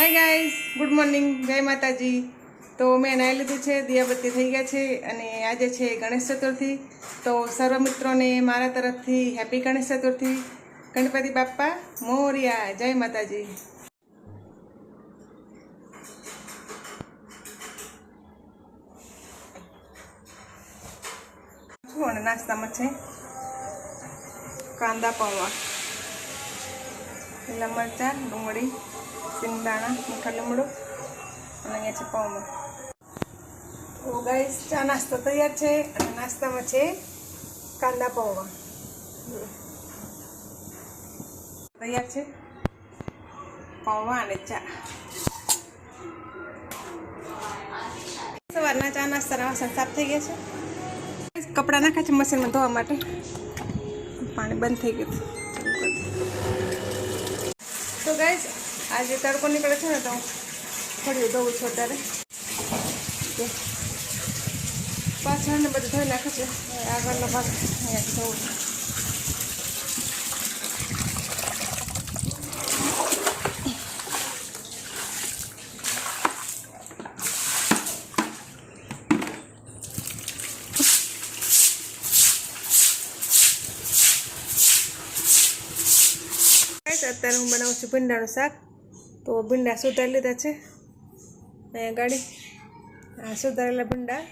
Hi guys good morning જય માતાજી. તો મેં નાહી લીધું છે, દિયાબત્તી થઈ ગયા છે અને આજે છે ગણેશ ચતુર્થી. તો સર્વ મિત્રોને મારા તરફથી હેપી ગણેશ ચતુર્થી. ગણપતિ બાપ્પા, મોરિયા, જય માતાજી. અને નાસ્તામાં છે? કાંદા પૌવા. લીલા મરચાં, ડુંગળી. સિંગદાણા મીઠા લીમડો અને અહીંયા છે પૌવા તો ગાઈસ ચા નાસ્તો તૈયાર છે નાસ્તામાં છે કાંદા પૌવા તૈયાર છે પૌવા અને ચા સવારના ચા નાસ્તાના વાસણ સાફ થઈ ગયા છે કપડાં નાખ્યા છે મશીનમાં ધોવા માટે પાણી બંધ થઈ ગયું તો ગાઈઝ આજે તડકો નીકળે છે ને તો હું ફળિયું ધોઉં છું અત્યારે જો. પાછળ ને બધું ધોઈ નાખે છે હવે આગળનો ભાગ અહીંયા ધોઉં છું ગાઈસ અત્યારે હું બનાવું છું ભીંડાનું શાક તો ભીંડા સુધારી લીધા છે. અહીંયા ગાડી. આ સુધારેલા ભીંડા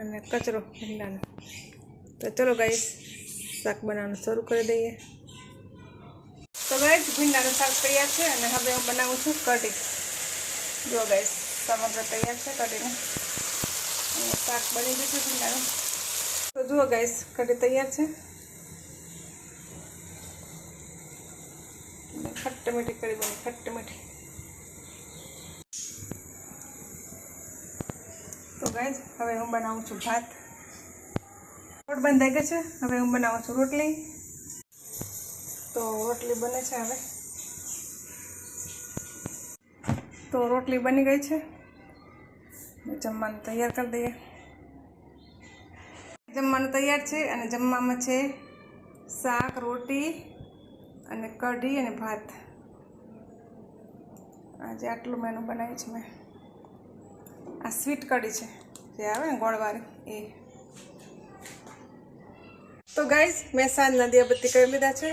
અને કચરો ભીંડાનો. તો ચલો ગાઈશ શાક બનાવવાનું શરૂ કરી દઈએ. તો ગાઈશ ભીંડાનું શાક તૈયાર છે અને હવે હું બનાવું છું કઢી. જો ગાઈશ સમગ્ર તૈયાર છે કઢીને. શાક બની ગયું છે ભીંડાનું. તો જુઓ ગાઈસ કઢી તૈયાર છે. ખટ્ટ મીઠી કરી બની ખટ્ટ મીઠી. ગાઈઝ હવે હું બનાવું છું ભાત. રોટ બંધાઈ ગયો છે, હવે હું બનાવું છું રોટલી. તો રોટલી બને છે હવે. તો રોટલી બની ગઈ છે. જમવાનું તૈયાર કરી દઈએ. જમવાનું તૈયાર છે અને જમવામાં છે શાક, રોટી અને કઢી અને ભાત. આજે આટલું મેનુ બનાવ્યું છે મેં. આ સ્વીટ કઢી છે, જે આવે ને ગોળવાળી, એ. તો ગાઈઝ, મેં સાંજના દિયાબત્તી કરી લીધા છે.